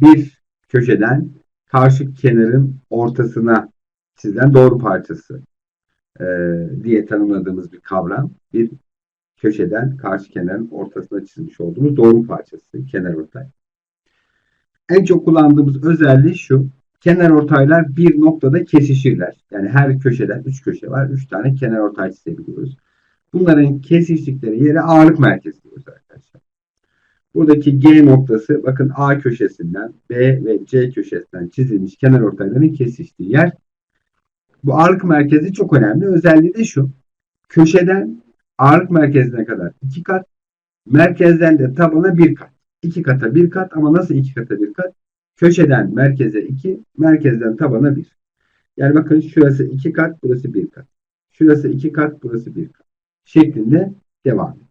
bir köşeden karşı kenarın ortasına çizilen doğru parçası e, diye tanımladığımız bir kavram. Bir köşeden karşı kenarın ortasına çizmiş olduğumuz doğru parçası, kenar ortay. En çok kullandığımız özelliği şu. Kenar ortaylar bir noktada kesişirler. Yani her köşeden üç köşe var. Üç tane kenar ortay çizebiliyoruz. Bunların kesiştikleri yere ağırlık merkezi diyoruz. Buradaki G noktası bakın A köşesinden B ve C köşesinden çizilmiş kenar ortayların kesiştiği yer. Bu ağırlık merkezi çok önemli. Özelliği de şu. Köşeden ağırlık merkezine kadar iki kat. Merkezden de tabana bir kat. İki kata bir kat ama nasıl iki kata bir kat? Köşeden merkeze iki, merkezden tabana bir. Yani bakın şurası iki kat, burası bir kat. Şurası iki kat, burası bir kat. Şeklinde devam ediyor.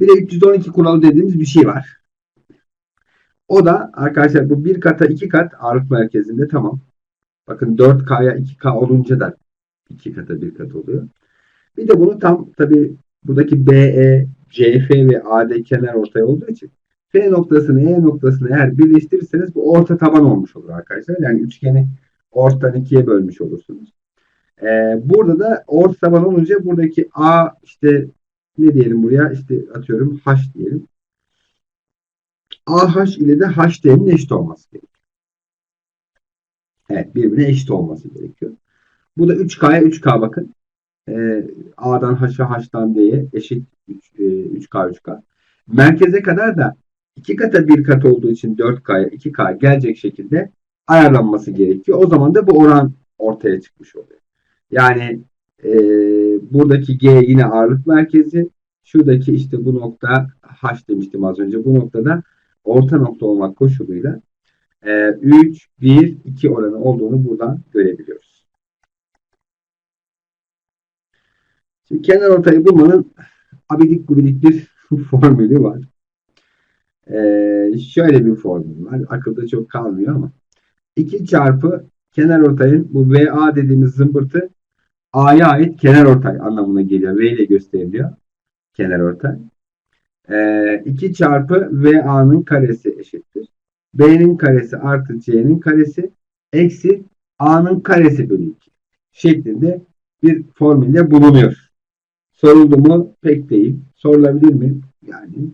Bir de 312 kuralı dediğimiz bir şey var. O da arkadaşlar bu bir kata iki kat ağırlık merkezinde tamam. Bakın 4K'ya 2K olunca da iki kata bir kat oluyor. Bir de bunu tam tabi buradaki BE, CF ve AD kenar ortay olduğu için F noktasını E noktasını eğer birleştirirseniz bu orta taban olmuş olur arkadaşlar. Yani üçgeni ortadan ikiye bölmüş olursunuz. Ee, burada da orta taban olunca buradaki A işte ne diyelim buraya işte atıyorum H diyelim. AH ile de HD'nin eşit olması gerekiyor. Evet birbirine eşit olması gerekiyor. Bu da 3K'ya 3K bakın. Ee, A'dan H'a H'dan D'ye eşit 3, e, 3K 3K. Merkeze kadar da 2 kata 1 kat olduğu için 4K'ya 2K gelecek şekilde ayarlanması gerekiyor. O zaman da bu oran ortaya çıkmış oluyor. Yani e, buradaki G yine ağırlık merkezi. Şuradaki işte bu nokta H demiştim az önce. Bu noktada orta nokta olmak koşuluyla e, 3, 1, 2 oranı olduğunu buradan görebiliyoruz. Şimdi kenar ortayı bulmanın abidik gubidik bir formülü var. Ee, şöyle bir formül var. Akılda çok kalmıyor ama. 2 çarpı kenar ortayın bu VA dediğimiz zımbırtı A'ya ait kenar ortay anlamına geliyor. V ile gösteriliyor. Kenar ortay. Ee, 2 çarpı VA'nın karesi eşittir. B'nin karesi artı C'nin karesi eksi A'nın karesi bölü 2 şeklinde bir formülle bulunuyor. Soruldu mu? Pek değil. Sorulabilir mi? Yani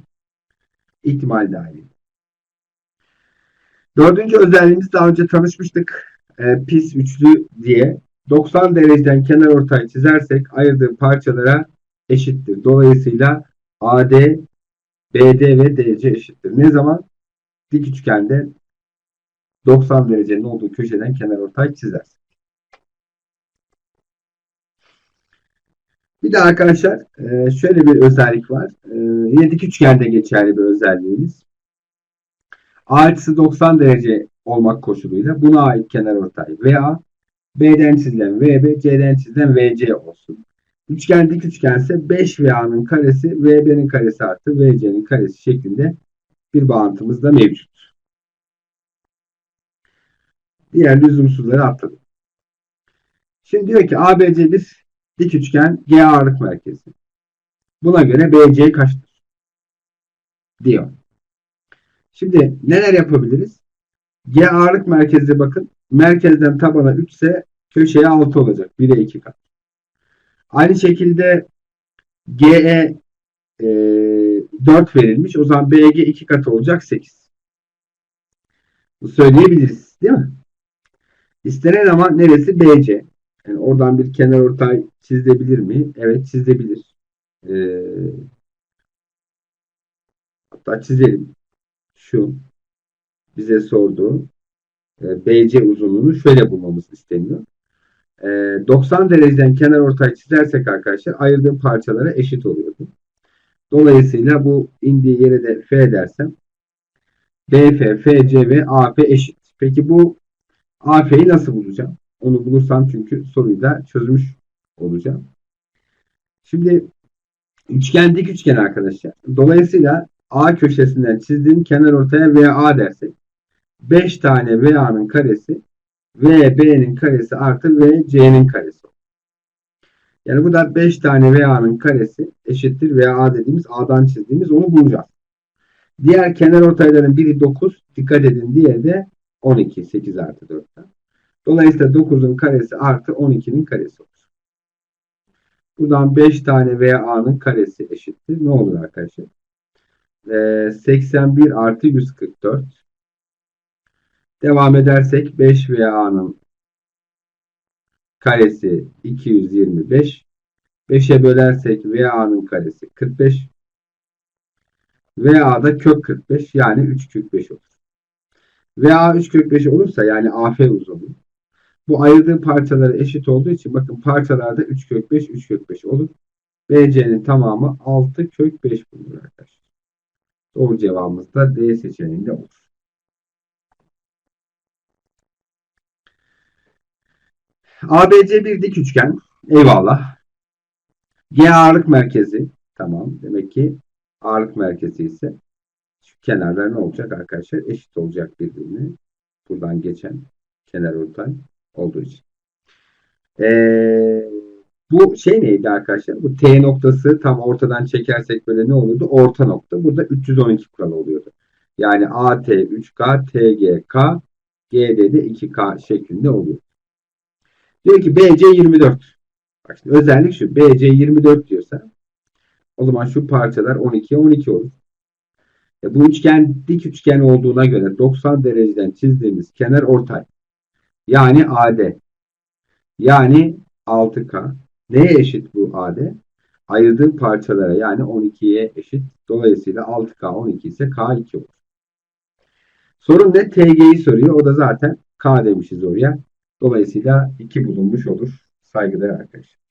ihtimal dahil. Dördüncü özelliğimiz daha önce tanışmıştık. E, pis üçlü diye. 90 dereceden kenar ortay çizersek ayırdığı parçalara eşittir. Dolayısıyla AD, BD ve DC eşittir. Ne zaman? Dik üçgende 90 derecenin olduğu köşeden kenar ortay çizersek. Bir de arkadaşlar e, şöyle bir özellik var. E, yine dik üçgende geçerli bir özelliğimiz. A açısı 90 derece olmak koşuluyla buna ait kenar ortay VA, B'den çizilen VB, C'den çizilen VC olsun. Üçgen dik üçgense 5 VA'nın karesi VB'nin karesi artı VC'nin karesi şeklinde bir bağıntımız da mevcut. Diğer lüzumsuzları atladım. Şimdi diyor ki ABC bir dik üçgen G ağırlık merkezi. Buna göre BC kaçtır? Diyor. Şimdi neler yapabiliriz? G ağırlık merkezi bakın. Merkezden tabana 3 ise köşeye 6 olacak. 1'e 2 kat. Aynı şekilde GE e, 4 verilmiş. O zaman BG 2 kat olacak 8. Bu söyleyebiliriz. Değil mi? İstenen ama neresi? BC. Yani oradan bir kenar ortay çizilebilir mi? Evet çizilebilir. Ee, hatta çizelim. Şu bize sorduğu e, BC uzunluğunu şöyle bulmamız isteniyor. E, 90 dereceden kenar ortay çizersek arkadaşlar ayırdığım parçalara eşit oluyordu. Dolayısıyla bu indiği yere de F dersem BF, FC ve AP eşit. Peki bu AF'yi nasıl bulacağım? Onu bulursam çünkü soruyu da çözmüş olacağım. Şimdi üçgen dik üçgen arkadaşlar. Dolayısıyla A köşesinden çizdiğim kenar ortaya VA dersek 5 tane VA'nın karesi VB'nin karesi artı VC'nin karesi. Yani bu da 5 tane VA'nın karesi eşittir VA dediğimiz A'dan çizdiğimiz onu bulacağız. Diğer kenar ortayların biri 9. Dikkat edin diğeri de 12. 8 artı 4'ten. Dolayısıyla 9'un karesi artı 12'nin karesi olur. Buradan 5 tane VA'nın karesi eşittir. Ne olur arkadaşlar? Ee, 81 artı 144. Devam edersek 5 VA'nın karesi 225. 5'e bölersek VA'nın karesi 45. VA da kök 45 yani 3 kök 5 olur. VA 3 kök 5 olursa yani AF uzunluğu. Bu ayırdığı parçaları eşit olduğu için bakın parçalarda 3 kök 5 3 kök 5 olur. BC'nin tamamı 6 kök 5 bulunur arkadaşlar. Doğru cevabımız da D seçeneğinde olur. ABC bir dik üçgen. Eyvallah. G ağırlık merkezi. Tamam. Demek ki ağırlık merkezi ise şu kenarlar ne olacak arkadaşlar? Eşit olacak birbirine. Buradan geçen kenar ortay olduğu için. Ee, bu şey neydi arkadaşlar? Bu T noktası tam ortadan çekersek böyle ne oluyordu? Orta nokta. Burada 312 kuralı oluyordu. Yani AT 3K, TGK, GD'de 2K şeklinde oluyor. Diyor ki BC 24. Bak şimdi özellik şu. BC 24 diyorsa o zaman şu parçalar 12'ye 12 olur. E bu üçgen dik üçgen olduğuna göre 90 dereceden çizdiğimiz kenar ortay. Yani AD. Yani 6K. Neye eşit bu AD? Ayırdığı parçalara yani 12'ye eşit. Dolayısıyla 6K 12 ise K2 olur. Sorun ne? TG'yi soruyor. O da zaten K demişiz oraya. Dolayısıyla 2 bulunmuş olur. Saygıdeğer arkadaşlar.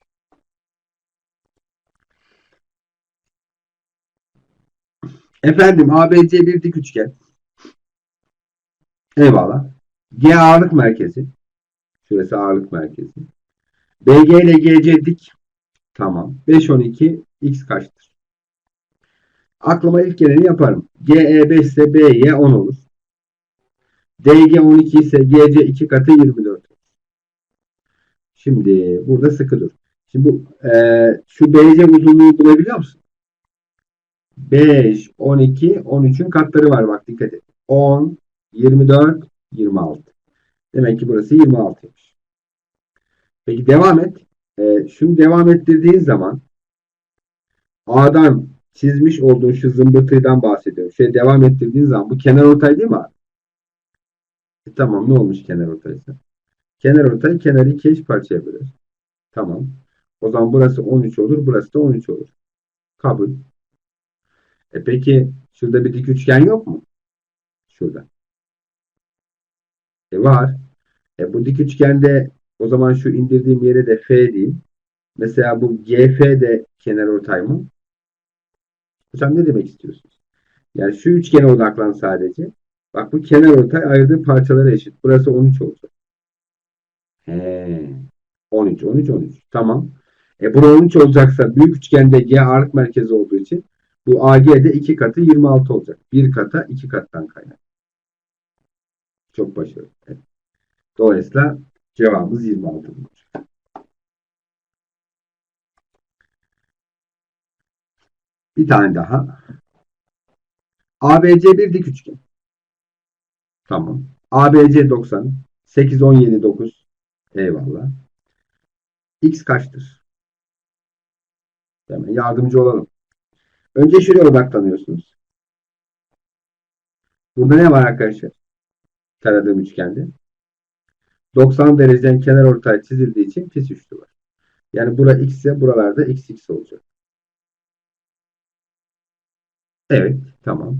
Efendim ABC bir dik üçgen. Eyvallah. G ağırlık merkezi. Şurası ağırlık merkezi. BG ile GC dik. Tamam. 5 12 x kaçtır? Aklıma ilk geleni yaparım. GE 5 ise BY 10 olur. DG 12 ise GC 2 katı 24 olur. Şimdi burada sıkı dur. Şimdi bu e, şu BC uzunluğu bulabiliyor musun? 5, 12, 13'ün katları var bak dikkat et. 10, 24, 26. Demek ki burası 26'ymış. Peki devam et. E, şunu devam ettirdiğin zaman A'dan çizmiş olduğun şu zımbırtıydan bahsediyorum. Şey devam ettirdiğin zaman bu kenar ortay değil mi? E, tamam ne olmuş kenar ortaysa? Kenar ortay kenarı iki eş parçaya bölür. Tamam. O zaman burası 13 olur. Burası da 13 olur. Kabul. E peki şurada bir dik üçgen yok mu? Şurada. E var. E bu dik üçgende o zaman şu indirdiğim yere de F değil. Mesela bu GF de kenar ortay mı? Hocam ne demek istiyorsunuz? Yani şu üçgene odaklan sadece. Bak bu kenar ortay ayırdığı parçalara eşit. Burası 13 olacak. He. 13, 13, 13. Tamam. E bura 13 olacaksa büyük üçgende G ağırlık merkezi olduğu için bu AG'de 2 katı 26 olacak. 1 kata 2 kattan kaynak. Çok başarılı. Evet. Dolayısıyla cevabımız 26 olacak. Bir tane daha. ABC bir dik üçgen. Tamam. ABC 90. 8, 17, 9. Eyvallah. X kaçtır? Hemen yardımcı olalım. Önce şuraya odaklanıyorsunuz. Burada ne var arkadaşlar? Taradığım üçgende. 90 dereceden kenar ortay çizildiği için pis üçlü var. Yani bura x ise buralarda x x olacak. Evet. Tamam.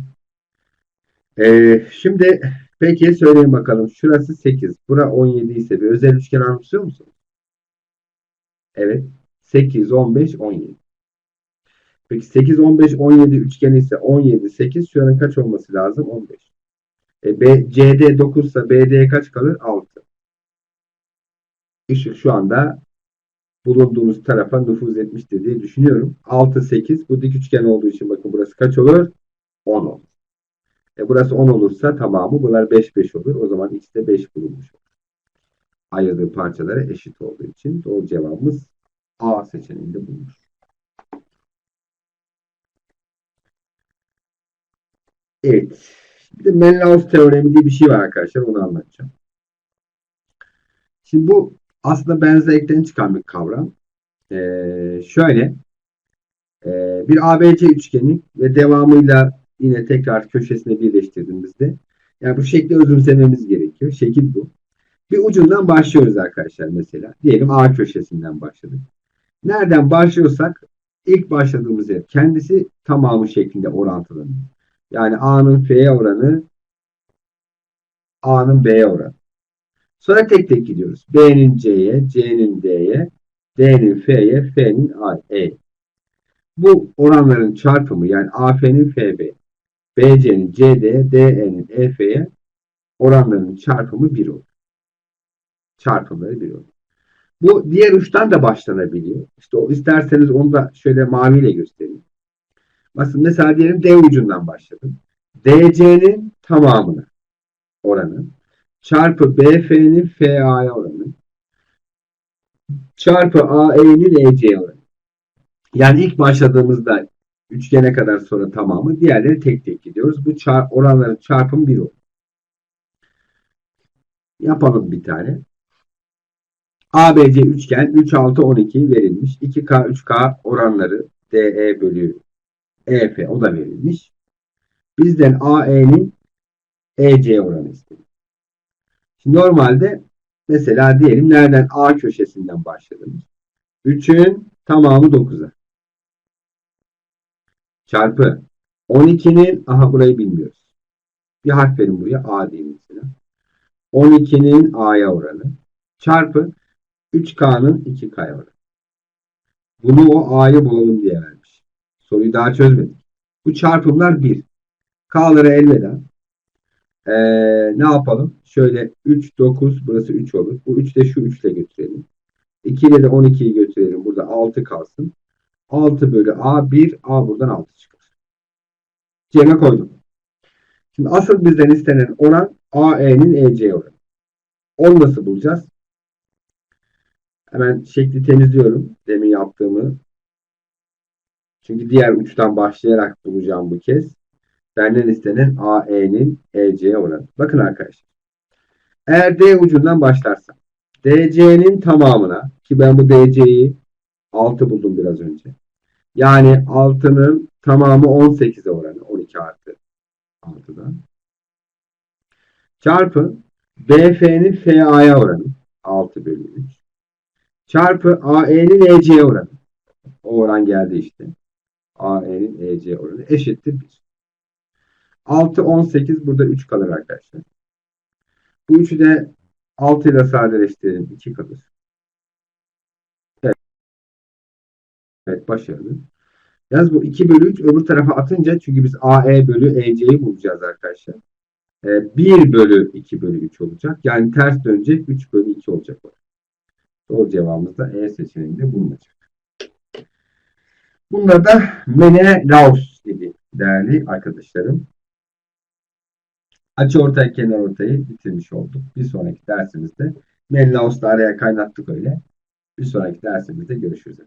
Ee, şimdi peki söyleyin bakalım. Şurası 8. Bura 17 ise bir özel üçgen anımsıyor musun? Evet. 8, 15, 17. Peki 8, 15, 17 üçgeni ise 17, 8. Şu an kaç olması lazım? 15. E, B, CD 9 ise BD'ye kaç kalır? 6. Işık şu anda bulunduğumuz tarafa nüfuz etmiştir diye düşünüyorum. 6, 8. Bu dik üçgen olduğu için bakın burası kaç olur? 10 olur. E burası 10 olursa tamamı bunlar 5, 5 olur. O zaman x de 5 bulunmuş olur. Ayırdığı parçalara eşit olduğu için doğru cevabımız A seçeneğinde bulunur. Evet. Bir de Menelaus teoremi diye bir şey var arkadaşlar. Onu anlatacağım. Şimdi bu aslında benzerlikten çıkan bir kavram. Ee, şöyle ee, bir ABC üçgeni ve devamıyla yine tekrar köşesine birleştirdiğimizde yani bu şekli özümsememiz gerekiyor. Şekil bu. Bir ucundan başlıyoruz arkadaşlar mesela. Diyelim A köşesinden başladık. Nereden başlıyorsak ilk başladığımız yer kendisi tamamı şeklinde orantılanıyor. Yani A'nın F'ye oranı A'nın B'ye oranı. Sonra tek tek gidiyoruz. B'nin C'ye, C'nin D'ye, D'nin F'ye, F'nin A'ye. Bu oranların çarpımı yani AF'nin FB, BC'nin CD, DE'nin EF'ye oranlarının çarpımı 1 olur. Çarpımları 1 olur. Bu diğer uçtan da başlanabiliyor. İşte o isterseniz onu da şöyle maviyle göstereyim. Mesela, mesela diyelim D ucundan başladım. DC'nin tamamına oranı çarpı BF'nin FA'ya oranı çarpı AE'nin EC'ye oranı. Yani ilk başladığımızda üçgene kadar sonra tamamı diğerleri tek tek gidiyoruz. Bu çar oranların çarpımı 1 olur. Yapalım bir tane. ABC üçgen 3, 6, 12 verilmiş. 2K, 3K oranları DE bölü EF o da verilmiş. Bizden AE'nin EC oranı istedik. Şimdi normalde mesela diyelim nereden A köşesinden başladınız. 3'ün tamamı 9'a. Çarpı 12'nin aha burayı bilmiyoruz. Bir harf verin buraya A diyeyim mesela. 12'nin A'ya oranı çarpı 3K'nın 2K'ya oranı. Bunu o A'yı bulalım diye vermiş. Soruyu daha çözmedik. Bu çarpımlar 1. K'lara elveda. Ee, ne yapalım? Şöyle 3, 9 burası 3 olur. Bu 3 de şu 3 ile götürelim. 2 ile de 12'yi götürelim. Burada 6 kalsın. 6 bölü A 1. A buradan 6 çıkar. Cem'e koydum. Şimdi asıl bizden istenen oran AE'nin EC oranı. Onu nasıl bulacağız? Hemen şekli temizliyorum. Demin yaptığımı. Çünkü diğer uçtan başlayarak bulacağım bu kez. Benden istenen AE'nin EC oranı. Bakın arkadaşlar. Eğer D ucundan başlarsam DC'nin tamamına ki ben bu DC'yi 6 buldum biraz önce. Yani 6'nın tamamı 18'e oranı. 12 artı 6'dan. Çarpı BF'nin FA'ya oranı. 6 bölü 3. Çarpı AE'nin EC oranı. O oran geldi işte. AE'nin EC oranı eşittir 1. 6, 18 burada 3 kalır arkadaşlar. Bu üçü de 6 ile sadeleştirelim. 2 kalır. Evet. Evet başarılı. Yalnız bu 2 bölü 3 öbür tarafa atınca çünkü biz AE bölü EC'yi bulacağız arkadaşlar. Ee, 1 bölü 2 bölü 3 olacak. Yani ters dönecek 3 bölü 2 olacak. Doğru cevabımız da E seçeneğinde bulunacak. Bunlar da Menelaus dedi değerli arkadaşlarım. Açı ortay kenar ortayı bitirmiş olduk. Bir sonraki dersimizde Menelaus'ta araya kaynattık öyle. Bir sonraki dersimizde görüşürüz.